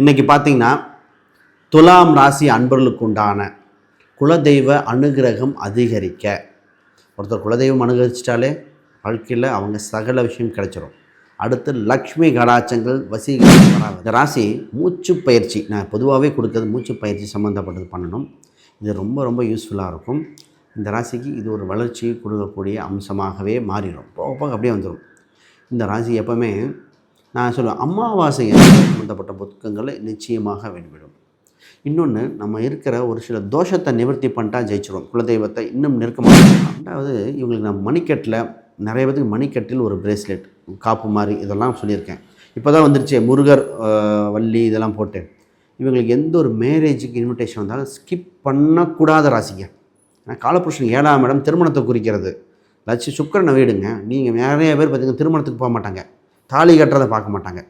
இன்றைக்கி பார்த்தீங்கன்னா துலாம் ராசி அன்பர்களுக்கு உண்டான குலதெய்வ அனுகிரகம் அதிகரிக்க. ஒருத்தர் குலதெய்வம் அனுகரிச்சிட்டாலே வாழ்க்கையில் அவங்க சகல விஷயம் கிடைச்சிடும் அடுத்து லக்ஷ்மி கடாச்சங்கள் வசீகரம் இந்த ராசி மூச்சு பயிற்சி. நான் பொதுவாகவே கொடுக்கறது மூச்சு பயிற்சி சம்மந்தப்பட்டது பண்ணணும். இது ரொம்ப ரொம்ப யூஸ்ஃபுல்லாக இருக்கும். இந்த ராசிக்கு இது ஒரு வளர்ச்சி கொடுக்கக்கூடிய அம்சமாகவே மாறிடும். போக போக அப்படியே வந்துடும் இந்த ராசி எப்போவுமே நான் சொல்லுவேன் அமாவாசை சம்மந்தப்பட்ட புத்தகங்களை நிச்சயமாக வெளிவிடும் இன்னொன்று நம்ம இருக்கிற ஒரு சில தோஷத்தை நிவர்த்தி பண்ணிட்டா ஜெயிச்சிடும் குலதெய்வத்தை இன்னும் நெருக்கமாக ரெண்டாவது இவங்களுக்கு நான் மணிக்கட்டில் நிறைய பேருக்கு மணிக்கட்டில் ஒரு பிரேஸ்லெட் காப்பு மாதிரி இதெல்லாம் சொல்லியிருக்கேன். இப்போ தான் வந்துருச்சு முருகர் வள்ளி இதெல்லாம் போட்டு. இவங்களுக்கு எந்த ஒரு மேரேஜுக்கு இன்விடேஷன் வந்தாலும் ஸ்கிப் பண்ணக்கூடாத ராசிங்க. ஏன்னா காலபுருஷன் ஏழாம் இடம் திருமணத்தை குறிக்கிறது. லட்சி சுக்கரனை வீடுங்க. நீங்கள் நிறைய பேர் பார்த்தீங்கன்னா திருமணத்துக்கு போக மாட்டாங்க. தாலி கட்டுறதை பார்க்க மாட்டாங்க.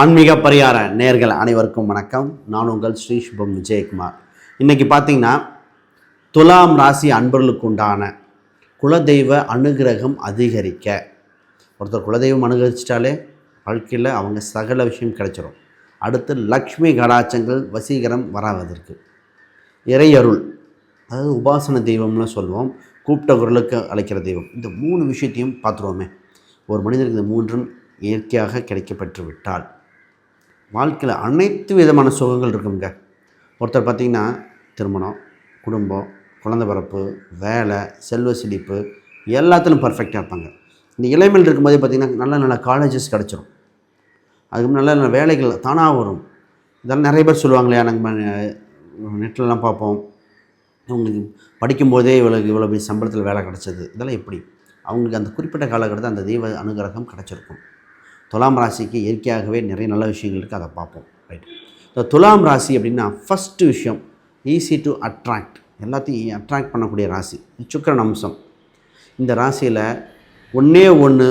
ஆன்மீக பரிகார நேர்கள் அனைவருக்கும் வணக்கம். நான் உங்கள் ஸ்ரீ சுபம் விஜயகுமார். இன்றைக்கி பார்த்தீங்கன்னா துலாம் ராசி அன்பர்களுக்கு உண்டான குலதெய்வ அனுகிரகம் அதிகரிக்க. ஒருத்தர் குலதெய்வம் அனுகரிச்சிட்டாலே வாழ்க்கையில் அவங்க சகல விஷயம் கிடைச்சிடும் அடுத்து லக்ஷ்மி கடாச்சங்கள் வசீகரம் வராவதற்கு இறையருள் அதாவது உபாசன தெய்வம்னு சொல்லுவோம். கூப்பிட்ட குரலுக்கு அழைக்கிற தெய்வம். இந்த மூணு விஷயத்தையும் பார்த்துருவோமே. ஒரு மனிதனுக்கு இந்த மூன்றும் இயற்கையாக கிடைக்கப்பெற்று விட்டால். வாழ்க்கையில் அனைத்து விதமான சுகங்கள் இருக்குங்க ஒருத்தர் பார்த்திங்கன்னா திருமணம் குடும்பம் குழந்தை பிறப்பு வேலை செல்வ செழிப்பு எல்லாத்திலும் பர்ஃபெக்டாக இருப்பாங்க. இந்த இளமையில் இருக்கும்போதே பார்த்திங்கன்னா நல்ல நல்ல காலேஜஸ் கிடச்சிரும். அதுக்கு நல்ல நல்ல வேலைகள் தானாக வரும். இதெல்லாம் நிறைய பேர் சொல்லுவாங்க இல்லையா நாங்கள் நெட்லலாம் பார்ப்போம். அவங்களுக்கு படிக்கும்போதே இவ்வளோ இவ்வளோ பெரிய சம்பளத்தில் வேலை கிடச்சது. இதெல்லாம் எப்படி? அவங்களுக்கு அந்த குறிப்பிட்ட காலகட்டத்தில் அந்த தெய்வ அனுகிரகம் கிடச்சிருக்கும். துலாம் ராசிக்கு இயற்கையாகவே நிறைய நல்ல விஷயங்கள் இருக்குது அதை பார்ப்போம். ரைட் இந்த துலாம் ராசி அப்படின்னா ஃபஸ்ட்டு விஷயம் ஈஸி டு அட்ராக்ட் எல்லாத்தையும் அட்ராக்ட் பண்ணக்கூடிய ராசி. சுக்கிரன் அம்சம். இந்த ராசியில் ஒன்றே ஒன்று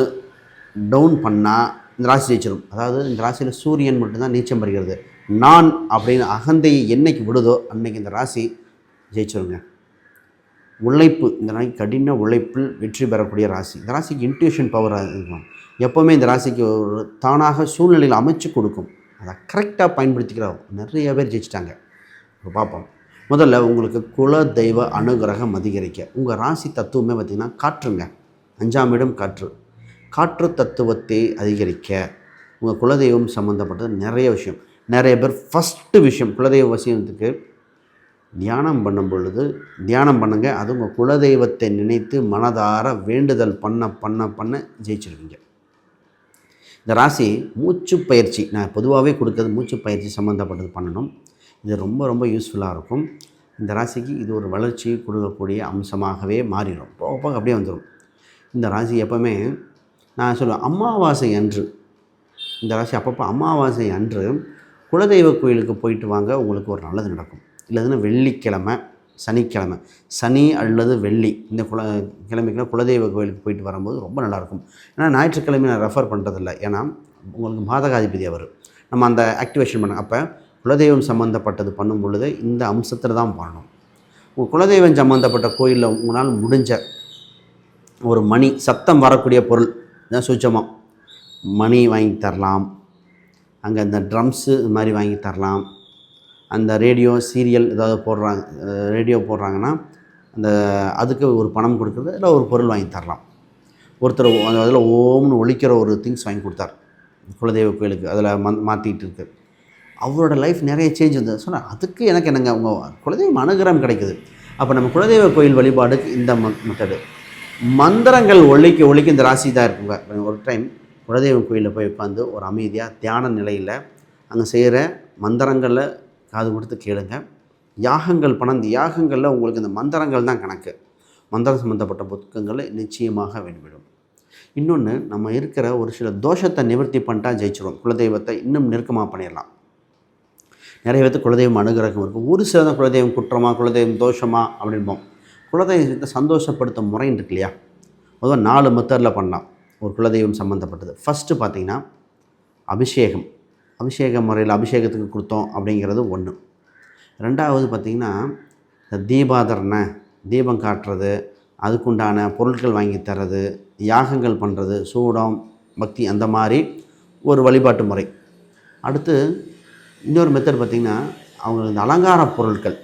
டவுன் பண்ணால் இந்த ராசி ஜெயிச்சிடும் அதாவது இந்த ராசியில் சூரியன் மட்டும்தான் நீச்சம் பெறுகிறது. நான் அப்படின்னு அகந்தையை என்னைக்கு விடுதோ அன்னைக்கு இந்த ராசி ஜெயிச்சிருங்க. உழைப்பு இந்த ராசி கடின உழைப்பில் வெற்றி பெறக்கூடிய ராசி. இந்த ராசிக்கு இன்ட்யூஷன் பவர் இருக்கும். எப்போவுமே இந்த ராசிக்கு ஒரு தானாக சூழ்நிலையில் அமைச்சு கொடுக்கும். அதை கரெக்டாக பயன்படுத்திக்கிற நிறைய பேர் ஜெயிச்சிட்டாங்க. இப்போ பார்ப்போம். முதல்ல உங்களுக்கு குல தெய்வ அனுகிரகம் அதிகரிக்க. உங்கள் ராசி தத்துவமே பார்த்திங்கன்னா காற்றுங்க. அஞ்சாம் இடம் காற்று. காற்று தத்துவத்தை அதிகரிக்க. உங்கள் குலதெய்வம் சம்மந்தப்பட்டது நிறைய விஷயம். நிறைய பேர் ஃபஸ்ட்டு விஷயம் குலதெய்வ விஷயத்துக்கு தியானம் பண்ணும் பொழுது தியானம் பண்ணுங்க. அது உங்கள் குலதெய்வத்தை நினைத்து மனதார வேண்டுதல் பண்ண பண்ண பண்ண ஜெயிச்சிருவீங்க. இந்த ராசி மூச்சு பயிற்சி நான் பொதுவாகவே கொடுக்கறது மூச்சு பயிற்சி சம்மந்தப்பட்டது பண்ணணும். இது ரொம்ப ரொம்ப யூஸ்ஃபுல்லாக இருக்கும். இந்த ராசிக்கு இது ஒரு வளர்ச்சி கொடுக்கக்கூடிய அம்சமாகவே மாறிடும். போக போக அப்படியே வந்துடும் இந்த ராசி எப்போவுமே நான் சொல்லுவேன் அமாவாசை அன்று. இந்த ராசி அப்பப்போ அமாவாசை அன்று குலதெய்வ கோயிலுக்கு போயிட்டு வாங்க உங்களுக்கு ஒரு நல்லது நடக்கும். இல்லைன்னா வெள்ளிக்கிழமை சனிக்கிழமை. சனி அல்லது வெள்ளி இந்த குல கிழமைக்குலாம் குலதெய்வ கோயிலுக்கு போயிட்டு வரும்போது ரொம்ப நல்லாயிருக்கும். ஏன்னா ஞாயிற்றுக்கிழமை நான் ரெஃபர் பண்ணுறதில்ல ஏன்னா உங்களுக்கு மாதகாதிபதி அவர். நம்ம அந்த ஆக்டிவேஷன் பண்ண அப்போ குலதெய்வம் சம்மந்தப்பட்டது பண்ணும் பொழுது இந்த அம்சத்தில் தான் பண்ணணும் உங்கள் குலதெய்வம் சம்மந்தப்பட்ட கோயிலில் உங்களால் முடிஞ்ச ஒரு மணி சத்தம் வரக்கூடிய பொருள் தான் சுச்சமாக மணி வாங்கி தரலாம். அங்கே இந்த ட்ரம்ஸு இது மாதிரி வாங்கி தரலாம். அந்த ரேடியோ சீரியல் ஏதாவது போடுறாங்க ரேடியோ போடுறாங்கன்னா அந்த அதுக்கு ஒரு பணம் கொடுக்குறது இல்லை ஒரு பொருள் வாங்கி தரலாம். ஒருத்தர் அந்த அதில் ஓம்னு ஒழிக்கிற ஒரு திங்ஸ் வாங்கி கொடுத்தார். குலதெய்வ கோயிலுக்கு அதில் மந் மாற்றிக்கிட்டு இருக்குது அவரோட லைஃப் நிறைய சேஞ்ச் இருந்தது சொன்னால் அதுக்கு எனக்கு என்னங்க உங்கள் குலதெய்வம் அனுகிரகம் கிடைக்குது. அப்போ நம்ம குலதெய்வ கோயில் வழிபாடுக்கு இந்த மெத்தடு மந்திரங்கள் ஒழிக்க ஒழிக்க இந்த ராசி தான் இருக்குங்க. ஒரு டைம் குலதெய்வம் கோயிலில் போய் உட்காந்து ஒரு அமைதியாக தியான நிலையில் அங்கே செய்கிற மந்திரங்களில் காது கொடுத்து கேளுங்க. யாகங்கள் பணம் இந்த யாகங்களில் உங்களுக்கு இந்த மந்திரங்கள் தான் கணக்கு. மந்திரம் சம்மந்தப்பட்ட புத்தகங்களை நிச்சயமாக வெளிவிடும் இன்னொன்று நம்ம இருக்கிற ஒரு சில தோஷத்தை நிவர்த்தி பண்ணிட்டா ஜெயிச்சிடும் குலதெய்வத்தை இன்னும் நெருக்கமாக பண்ணிடலாம் நிறைய பேர்த்து குலதெய்வம் அனுகிரகம் இருக்கும். ஒரு சில தான் குலதெய்வம் குற்றமா குலதெய்வம் தோஷமாக அப்படின்போம். குலதெய்வத்தை சந்தோஷப்படுத்தும் முறைன்னு இருக்கு இல்லையா? பொதுவாக நாலு மெத்தடில் பண்ணலாம். ஒரு குலதெய்வம் சம்மந்தப்பட்டது ஃபஸ்ட்டு பார்த்தீங்கன்னா அபிஷேகம். அபிஷேக முறையில் அபிஷேகத்துக்கு கொடுத்தோம் அப்படிங்கிறது ஒன்று ரெண்டாவது பார்த்திங்கன்னா இந்த தீபாதரணை தீபம் காட்டுறது அதுக்குண்டான பொருட்கள் வாங்கி தர்றது யாகங்கள் பண்ணுறது சூடம் பக்தி அந்த மாதிரி ஒரு வழிபாட்டு முறை. அடுத்து இன்னொரு மெத்தட் பார்த்திங்கன்னா அவங்க இந்த அலங்கார பொருட்கள்.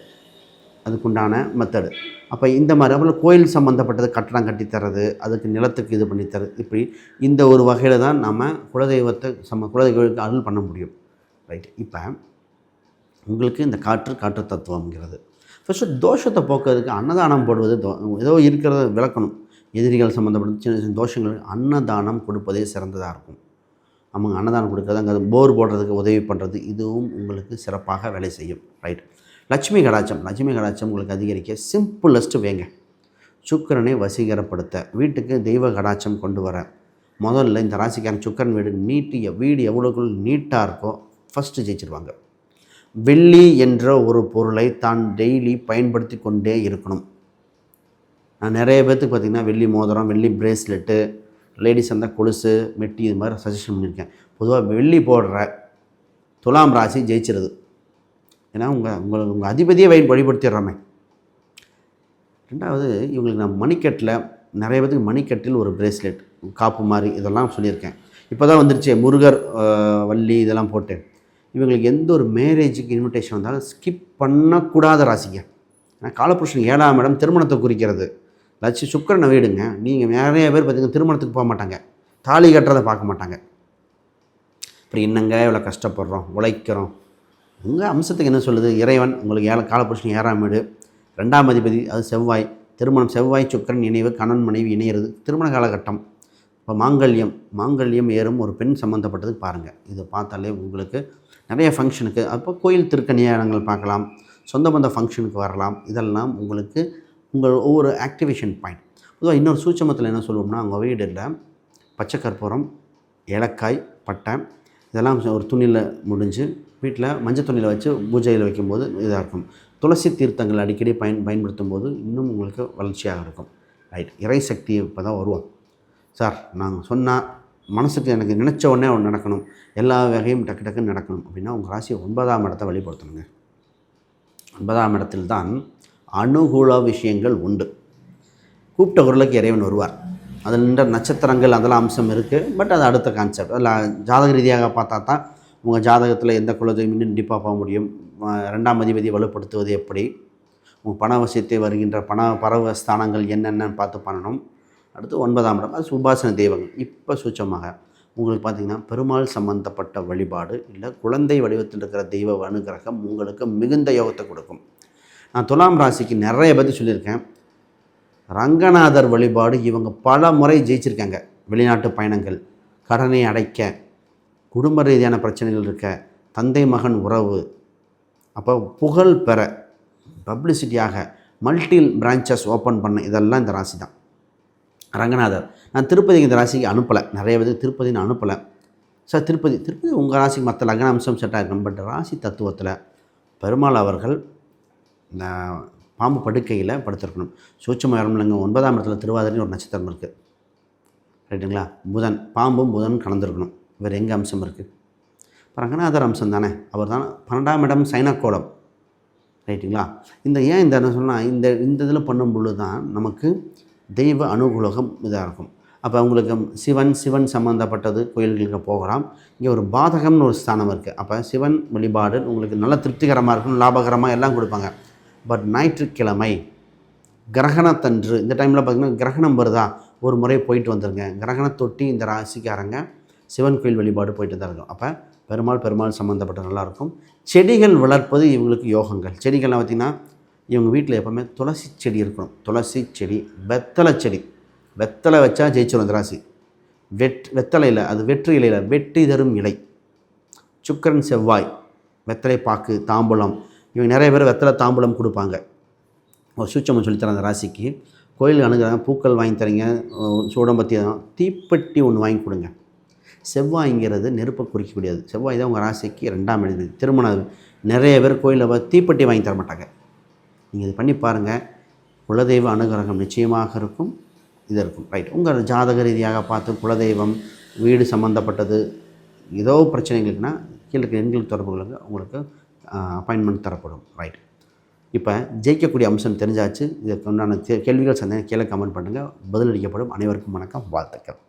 அதுக்குண்டான மெத்தடு அப்போ இந்த மாதிரி அப்புறம் கோயில் சம்மந்தப்பட்டது கட்டடம் கட்டி அதுக்கு நிலத்துக்கு இது பண்ணி தரது இப்படி இந்த ஒரு வகையில் தான் நம்ம குலதெய்வத்தை சம குலதெய்வத்துக்கு அருள் பண்ண முடியும். ரைட் இப்போ உங்களுக்கு இந்த காற்று காற்று தத்துவம்ங்கிறது. ஃபஸ்ட்டு தோஷத்தை போக்குறதுக்கு அன்னதானம் போடுவது தோ ஏதோ இருக்கிறத விளக்கணும். எதிரிகள் சம்மந்தப்பட்ட சின்ன சின்ன தோஷங்களுக்கு அன்னதானம் கொடுப்பதே சிறந்ததாக இருக்கும். அவங்க அன்னதானம் கொடுக்கறது அங்கே போர் போடுறதுக்கு உதவி பண்ணுறது இதுவும் உங்களுக்கு சிறப்பாக வேலை செய்யும். ரைட் லட்சுமி கடாச்சம் லட்சுமி கடாச்சம் உங்களுக்கு அதிகரிக்க சிம்பிளஸ்ட்டு வேங்க. சுக்கிரனை வசீகரப்படுத்த வீட்டுக்கு தெய்வ கடாச்சம் கொண்டு வர. முதல்ல இந்த ராசிக்காரன் சுக்கரன் வீடு நீட்டு வீடு எவ்வளோக்குள் நீட்டாக இருக்கோ ஃபஸ்ட்டு ஜெயிச்சிருவாங்க. வெள்ளி என்ற ஒரு பொருளை தான் டெய்லி பயன்படுத்தி கொண்டே இருக்கணும். நான் நிறைய பேர்த்துக்கு பார்த்திங்கன்னா வெள்ளி மோதிரம் வெள்ளி பிரேஸ்லெட்டு லேடிஸ் இருந்தால் கொலுசு மெட்டி இது மாதிரி சஜஷன் பண்ணியிருக்கேன் பொதுவாக வெள்ளி போடுற துலாம் ராசி ஜெயிச்சிருது. ஏன்னா உங்கள் உங்களுக்கு உங்கள் அதிபதியை வழி வழிபடுத்திடுறாமே. ரெண்டாவது இவங்களுக்கு நான் மணிக்கட்டில் நிறைய பேத்துக்கு மணிக்கட்டில் ஒரு பிரேஸ்லெட் காப்பு மாதிரி இதெல்லாம் சொல்லியிருக்கேன். இப்போ தான் வந்துருச்சு முருகர் வள்ளி இதெல்லாம் போட்டு. இவங்களுக்கு எந்த ஒரு மேரேஜுக்கு இன்விடேஷன் வந்தாலும் ஸ்கிப் பண்ணக்கூடாத ராசிங்க. ஏன்னா காலபுருஷன் ஏழாம் இடம் திருமணத்தை குறிக்கிறது. லட்சி சுக்கரனை வீடுங்க. நீங்கள் நிறைய பேர் பார்த்தீங்கன்னா திருமணத்துக்கு போக மாட்டாங்க. தாலி கட்டுறதை பார்க்க மாட்டாங்க. அப்புறம் என்னங்க இவ்வளோ கஷ்டப்படுறோம்? உழைக்கிறோம். உங்கள் அம்சத்துக்கு என்ன சொல்லுது? இறைவன் உங்களுக்கு ஏழை காலப்புருஷன் ஏறாம வீடு. ரெண்டாம் அதிபதி அது செவ்வாய். திருமணம் செவ்வாய் சுக்கரன் இணைவு கணவன் மனைவி இணையிறது. திருமண காலகட்டம். இப்போ மாங்கல்யம். மாங்கல்யம் ஏறும் ஒரு பெண் சம்மந்தப்பட்டது பாருங்கள் இதை பார்த்தாலே உங்களுக்கு நிறைய ஃபங்க்ஷனுக்கு அப்போ கோயில் திருக்கணியாரங்கள் பார்க்கலாம். சொந்த பந்த ஃபங்க்ஷனுக்கு வரலாம். இதெல்லாம் உங்களுக்கு உங்கள் ஒவ்வொரு ஆக்டிவேஷன் பாயிண்ட் பொதுவாக இன்னொரு சூட்சமத்தில் என்ன சொல்லுவோம்னா உங்கள் வீடில் பச்சை கற்பூரம் ஏலக்காய் பட்டை இதெல்லாம் ஒரு துணியில் முடிஞ்சு வீட்டில் மஞ்சள் துணியில் வச்சு பூஜையில் வைக்கும்போது இதாக இருக்கும். துளசி தீர்த்தங்கள் அடிக்கடி பயன் பயன்படுத்தும் போது இன்னும் உங்களுக்கு வளர்ச்சியாக இருக்கும். ரைட் இறை சக்தி இப்போ தான் வருவோம் சார் நாங்கள் சொன்னால் மனசுக்கு எனக்கு நினச்ச உடனே ஒன்று நடக்கணும். எல்லா வகையும் டக்கு டக்குன்னு நடக்கணும். அப்படின்னா உங்கள் ராசி ஒன்பதாம் இடத்தை வழிபடுத்தணுங்க. ஒன்பதாம் இடத்தில் தான் அனுகூல விஷயங்கள் உண்டு. கூப்பிட்ட குரலுக்கு இறைவன் வருவார். அதில் நின்ற நட்சத்திரங்கள் அதெல்லாம் அம்சம் இருக்குது பட் அது அடுத்த கான்செப்ட் அதில் ஜாதக ரீதியாக பார்த்தா தான் உங்கள் ஜாதகத்தில் எந்த குலதெய்வம் இன்னும் கண்டிப்பாக போக முடியும்? ரெண்டாம் அதிபதி வலுப்படுத்துவது எப்படி? உங்கள் பண வசியத்தை வருகின்ற பண பரவ ஸ்தானங்கள் என்னென்னு பார்த்து பண்ணணும். அடுத்து ஒன்பதாம் இடம் அது சுபாசன தெய்வங்கள். இப்போ சூச்சமாக உங்களுக்கு பார்த்திங்கன்னா பெருமாள் சம்பந்தப்பட்ட வழிபாடு இல்லை குழந்தை வடிவத்தில் இருக்கிற தெய்வ அனுகிரகம் உங்களுக்கு மிகுந்த யோகத்தை கொடுக்கும். நான் துலாம் ராசிக்கு நிறைய பற்றி சொல்லியிருக்கேன். ரங்கநாதர் வழிபாடு இவங்க பல முறை ஜெயிச்சிருக்காங்க. வெளிநாட்டு பயணங்கள் கடனை அடைக்க குடும்ப ரீதியான பிரச்சனைகள் இருக்க தந்தை மகன் உறவு அப்போ புகழ் பெற பப்ளிசிட்டியாக மல்டி பிரான்ச்சஸ் ஓப்பன் பண்ண இதெல்லாம் இந்த ராசி தான். ரங்கநாதர். நான் திருப்பதிக்கு இந்த ராசிக்கு அனுப்பலை. நிறைய பேருக்கு திருப்பதி நான் அனுப்பலை. சார் திருப்பதி திருப்பதி உங்கள் ராசிக்கு மற்ற லக்ன அம்சம் செட் ஆகிருக்கும் பட் ராசி தத்துவத்தில் பெருமாள் அவர்கள் பாம்பு படுக்கையில் படுத்திருக்கணும். சூட்சம இல்லைங்க ஒன்பதாம் இடத்துல திருவாதிரின்னு ஒரு நட்சத்திரம் இருக்குது ரைட்டுங்களா? புதன் பாம்பும் புதன் கலந்துருக்கணும். வேறு எங்கே அம்சம் இருக்குது இப்போ ரங்கநாதர் அம்சம் தானே. அவர் தான் பன்னெண்டாம் இடம் சைனக்கோளம். ரைட்டுங்களா? இந்த ஏன் இந்த என்ன சொன்னால் இந்த இந்த இதில் பண்ணும் பொழுது தான் நமக்கு தெய்வ அனுகூலகம் இதாக இருக்கும். அப்போ உங்களுக்கு சிவன் சிவன் சம்மந்தப்பட்டது கோயில்களுக்கு போகலாம். இங்கே ஒரு பாதகம்னு ஒரு ஸ்தானம் இருக்குது அப்போ சிவன் வழிபாடு உங்களுக்கு நல்ல திருப்திகரமாக இருக்கும் லாபகரமாக எல்லாம் கொடுப்பாங்க. பட் ஞாயிற்றுக்கிழமை கிரகணத்தன்று இந்த டைமில் பார்த்திங்கன்னா கிரகணம் வருதா? ஒரு முறை போயிட்டு வந்துருங்க. கிரகணத்தொட்டி இந்த ராசிக்காரங்க சிவன் கோயில் வழிபாடு போயிட்டு தான் இருக்கும் அப்போ பெருமாள் பெருமாள் சம்மந்தப்பட்ட நல்லாயிருக்கும் செடிகள் வளர்ப்பது இவங்களுக்கு யோகங்கள். செடிகள்லாம் பார்த்திங்கன்னா இவங்க வீட்டில் எப்போவுமே துளசி செடி இருக்கணும். துளசி செடி வெத்தலை செடி. வெத்தலை வச்சா ஜெயிச்சிடும் இந்த ராசி. வெட் வெத்தலையில் அது வெற்று இலையில் வெற்றி தரும் இலை. சுக்கரன் செவ்வாய் வெத்தலை பாக்கு தாம்பூலம் இவங்க நிறைய பேர் வெத்தலை தாம்பூலம் கொடுப்பாங்க. ஒரு சூச்சமம் சொல்லித்தரேன் அந்த ராசிக்கு. கோயில் அணுகிறாங்க பூக்கள் வாங்கி தரீங்க சூடம்பத்தி தீப்பெட்டி ஒன்று வாங்கி கொடுங்க. செவ்வாய்ங்கிறது நெருப்பை குறிக்கக்கூடியது செவ்வாய் தான் உங்கள் ராசிக்கு ரெண்டாம் எழுது திருமணம் நிறைய பேர் கோயிலில் தீப்பெட்டி வாங்கி தர மாட்டாங்க. நீங்கள் இது பண்ணி பாருங்கள் குலதெய்வ அனுகிரகம் நிச்சயமாக இருக்கும். இது இருக்கும். ரைட் உங்கள் ஜாதக ரீதியாக பார்த்து குலதெய்வம் வீடு சம்மந்தப்பட்டது ஏதோ பிரச்சனைகளுக்குன்னா கீழே இருக்க தொடர்புகளுக்கு உங்களுக்கு அப்பாயின்மெண்ட் தரப்படும். ரைட் இப்போ ஜெயிக்கக்கூடிய அம்சம் தெரிஞ்சாச்சு. இதற்கு உண்டான கேள்விகள் சந்தேகம் கீழே கமெண்ட் பண்ணுங்கள் பதிலளிக்கப்படும் அனைவருக்கும் வணக்கம். வாழ்த்துக்கள்.